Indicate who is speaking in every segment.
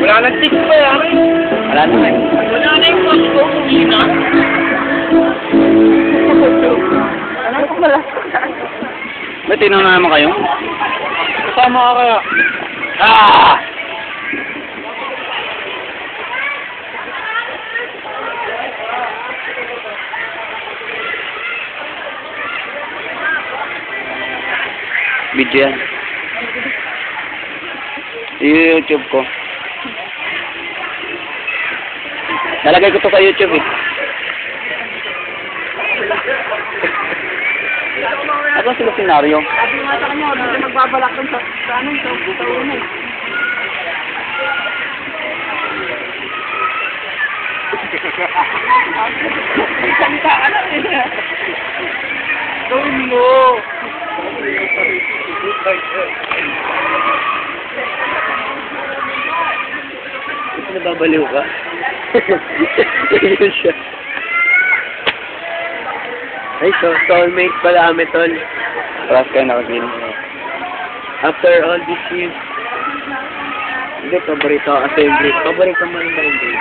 Speaker 1: Wala nang tik pa yan.
Speaker 2: Wala naman.
Speaker 1: Wala na yung post ko, hindi na. Ano ko pala?
Speaker 2: Ba't tinanong na naman kayo?
Speaker 1: Kasama ka kaya.
Speaker 2: Ah! Video yan. YouTube ko. Nalagay ko to sa YouTube eh. Ano sila senaryo?
Speaker 1: Sabi nga sa kanya, hindi ka magbabalak dun sa, sa ano, sa, sa una eh. Salita ka lang eh.
Speaker 2: Nababaliw ka? Yun siya. Ay, so, soulmate pala kami, tol. Paras kayo nakasin. After all these years. Hindi, paborito ako assembly. Paborito mo rin ba hindi?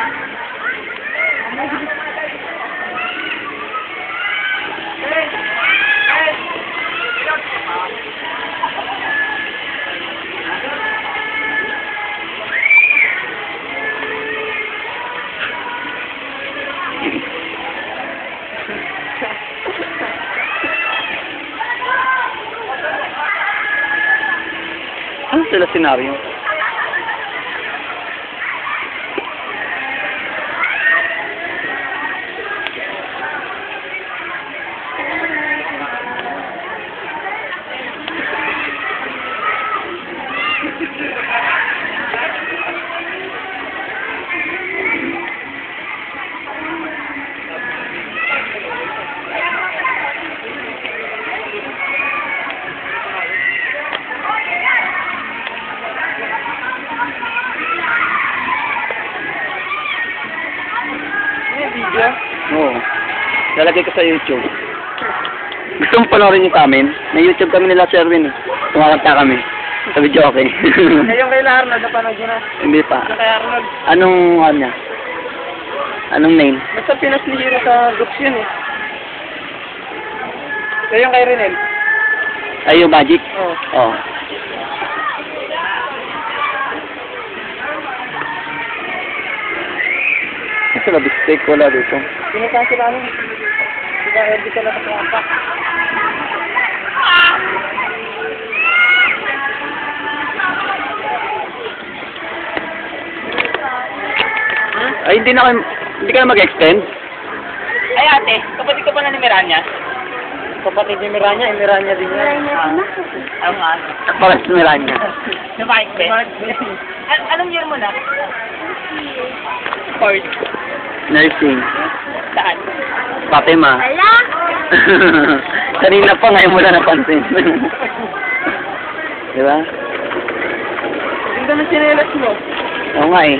Speaker 2: Ano sila senaryo? Oo. Lalagay ko sa YouTube. Gusto mo panoorin yung sa amin? May YouTube kami nila, Sherwin. eh. Tumakanta kami. Sa video okay.
Speaker 1: Ngayon kay Arnold, napanood ko na.
Speaker 2: Hindi pa.
Speaker 1: Yung kay Arnold.
Speaker 2: Anong, ano niya? Anong name?
Speaker 1: Basta Pinas ni Hero sa groups yun eh. Yung kay Renel.
Speaker 2: Ay, yung Magic?
Speaker 1: Oo.
Speaker 2: Oo. Kasi na mistake wala dito.
Speaker 1: Pinuntahan sila ano. Sila Erdi ka na pa
Speaker 2: Ay, hindi na kayo, hindi ka na mag-extend?
Speaker 1: Ay ate, kapatid ka pala ni Miranya? Kapatid ni Miranya, eh Miranya din yan. Ah, nga.
Speaker 2: Paras Miranya.
Speaker 1: Si Mike, be? An anong year mo na? Fourth.
Speaker 2: Nursing.
Speaker 1: Saan?
Speaker 2: Fatima.
Speaker 3: Ala?
Speaker 2: Kanina pa, ngayon mo na napansin. Di ba?
Speaker 1: Ganda ng sinelas mo.
Speaker 2: Oo nga eh.